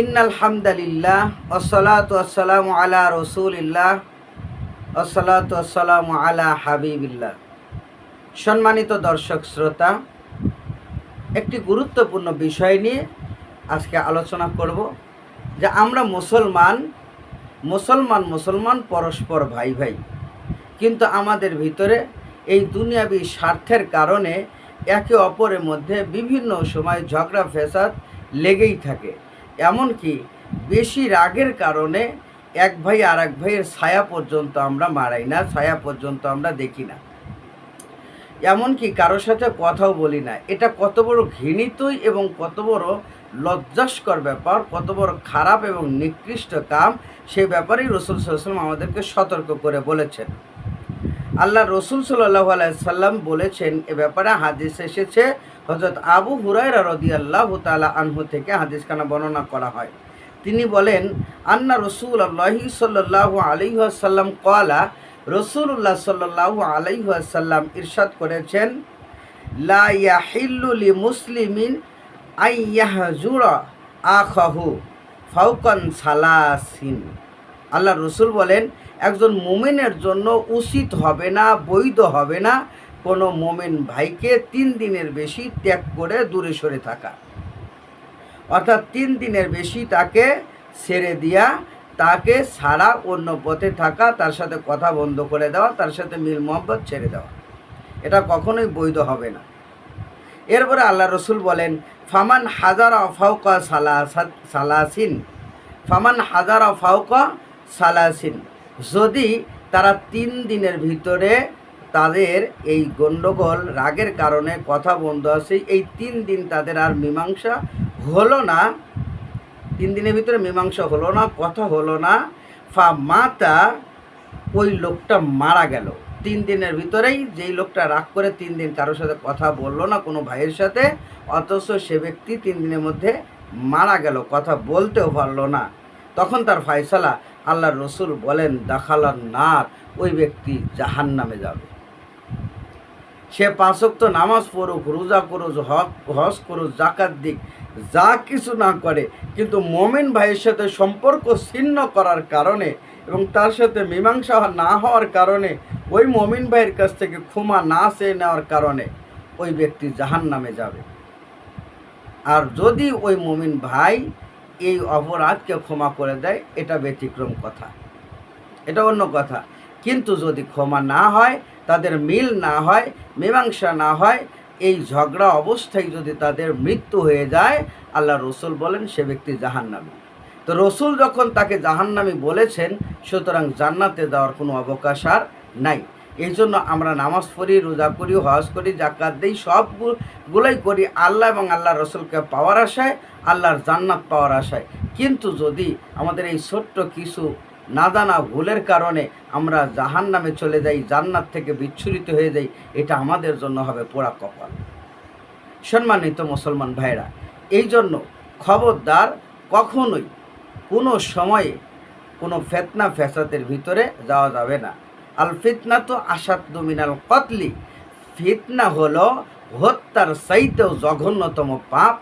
ইন্নাল হামদালিল্লাহ আসসালামু আলা রসুলিল্লাহ আসসালামু আলা হাবিবিল্লাহ। সম্মানিত দর্শক শ্রোতা, একটি গুরুত্বপূর্ণ বিষয় নিয়ে আজকে আলোচনা করব, যে আমরা মুসলমান মুসলমান মুসলমান, পরস্পর ভাই ভাই। কিন্তু আমাদের ভিতরে এই দুনিয়াবি স্বার্থের কারণে একে অপরের মধ্যে বিভিন্ন সময় ঝগড়া ফেসাদ লেগেই থাকে। এমনকি বেশি রাগের কারণে এক ভাই আর এক ভাইয়ের ছায়া পর্যন্ত আমরা মারাই না, ছায়া পর্যন্ত আমরা দেখি না। এমনকি কারোর সাথে কথাও বলি না। এটা কত বড় ঘৃণিতই এবং কত বড় লজ্জাস্কর ব্যাপার, কত বড় খারাপ এবং নিকৃষ্ট কাম, সে ব্যাপারেই রসুল সাল্লাম আমাদেরকে সতর্ক করে বলেছেন। আল্লাহ রসুল সাল্লাহ আলাইসাল্লাম বলেছেন, এ ব্যাপারে হাদিস এসেছে হজরত আবু হুরায়রা রদি আল্লাহ তালা আনহু থেকে হাদিসখানা বর্ণনা করা হয়। তিনি বলেন, আন্না রসুল আল্লাহি সাল্লাহ আলিহাসাল্লাম কলা রসুল্লাহ সাল্লাহ আলাইহাসাল্লাম ইরশাদ করেছেন, লা ইয়াহিল্লুলি মুসলিমিন আইয়াহজুরা আখাহু ফাউকান সালাসিন। আল্লাহ রসুল বলেন, একজন মোমেনের জন্য উচিত হবে না, বৈধ হবে না কোনো মোমেন ভাইকে তিন দিনের বেশি ত্যাগ করে দূরে সরে থাকা। অর্থাৎ তিন দিনের বেশি তাকে ছেড়ে দিয়া, তাকে ছাড়া অন্য পথে থাকা, তার সাথে কথা বন্ধ করে দেওয়া, তার সাথে মিল মোহব্বত ছেড়ে দেওয়া। এটা কখনোই বৈধ হবে না। এরপরে আল্লাহ রসুল বলেন, ফামান হাজারা ফাউকা সালাসিন। ফামান হাজারা ফাউকা সালাসিন। যদি তারা তিন দিনের ভিতরে তাদের এই গণ্ডগোল রাগের কারণে কথা বন্ধ আছে, এই তিন দিন তাদের আর মীমাংসা হলো না, তিন দিনের ভিতরে মীমাংসা হলো না, কথা হলো না, ফা মাতা ওই লোকটা মারা গেল। তিন দিনের ভিতরেই যেই লোকটা রাগ করে তিন দিন কারোর সাথে কথা বলল না কোনো ভাইয়ের সাথে, অথচ সে ব্যক্তি তিন দিনের মধ্যে মারা গেল, কথা বলতেও পারল না। তখন তার ফায়সালা আল্লাহ রসুল বলেন দাখালার নার ওই ব্যক্তি জাহান নামে যাবে। সে পাঁচক্ত নামাজ পড়ুক, রোজা করুক হক হজ করুক জাকাত দিক, যা কিছু না করে, কিন্তু মোমেন ভাইয়ের সাথে সম্পর্ক ছিন্ন করার কারণে এবং তার সাথে মীমাংসা না হওয়ার কারণে ওই মমিন ভাইয়ের কাছ থেকে ক্ষমা না চেয়ে নেওয়ার কারণে ওই ব্যক্তি জাহান নামে যাবে। আর যদি ওই মমিন ভাই এই অপরাধকে ক্ষমা করে দেয়, এটা ব্যতিক্রম কথা। এটা অন্য কথা। কিন্তু যদি ক্ষমা না হয়, তাদের মিল না হয়, মীমাংসা না হয়, এই ঝগড়া অবস্থায় যদি তাদের মৃত্যু হয়ে যায়, আল্লাহ রসুল বলেন, সে ব্যক্তি জাহান্নামী। তো রসুল যখন তাকে জাহান্নামী বলেছেন, সুতরাং জান্নাতে দেওয়ার কোনো অবকাশ আর নাই। এই জন্য আমরা নামাজ পড়ি, রোজা করি, হজ করি জাকাত দিই, সবগুলোই করি। আল্লাহ এবং আল্লাহ রসুলকে পাওয়ার আশায়, আল্লাহর জান্নাত পাওয়ার আশায়। কিন্তু যদি আমাদের এই ছোট্ট কিছু না জানা ভুলের কারণে আমরা জাহান নামে চলে যাই, জান্নাত থেকে বিচ্ছুরিত হয়ে যাই, এটা আমাদের জন্য হবে পোড়া কপাল। সম্মানিত মুসলমান ভাইরা এই জন্য খবরদার কখনোই কোনো সময়ে কোনো ফেতনা, ফ্যাসাদের ভিতরে যাওয়া যাবে না। আল ফিতনা তো আসাদ্দু মিনাল কতলি। ফিতনা হলো হত্যার চাইতেও জঘন্যতম পাপ,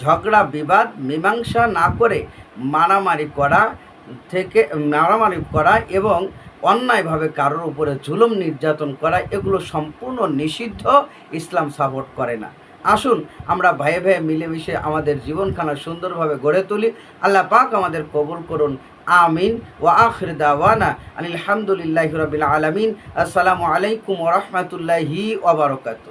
ঝগড়া, বিবাদ, মীমাংসা না করে মারামারি করা থেকে, মারামারি করা এবং অন্যায়ভাবে কারোর উপরে জুলুম নির্যাতন করা, এগুলো সম্পূর্ণ নিষিদ্ধ, ইসলাম সাপোর্ট করে না। আসুন, আমরা ভাইয়ে ভাইয়ে মিলেমিশে আমাদের জীবনখানা সুন্দরভাবে গড়ে তুলি। আল্লাহ পাক আমাদের কবুল করুন আমিন ও আখির দাওয়ানা আলহামদুলিল্লাহ রবিল আলমিন। আসসালামু আলাইকুম ওরহমতুল্লাহি ওবরকাতু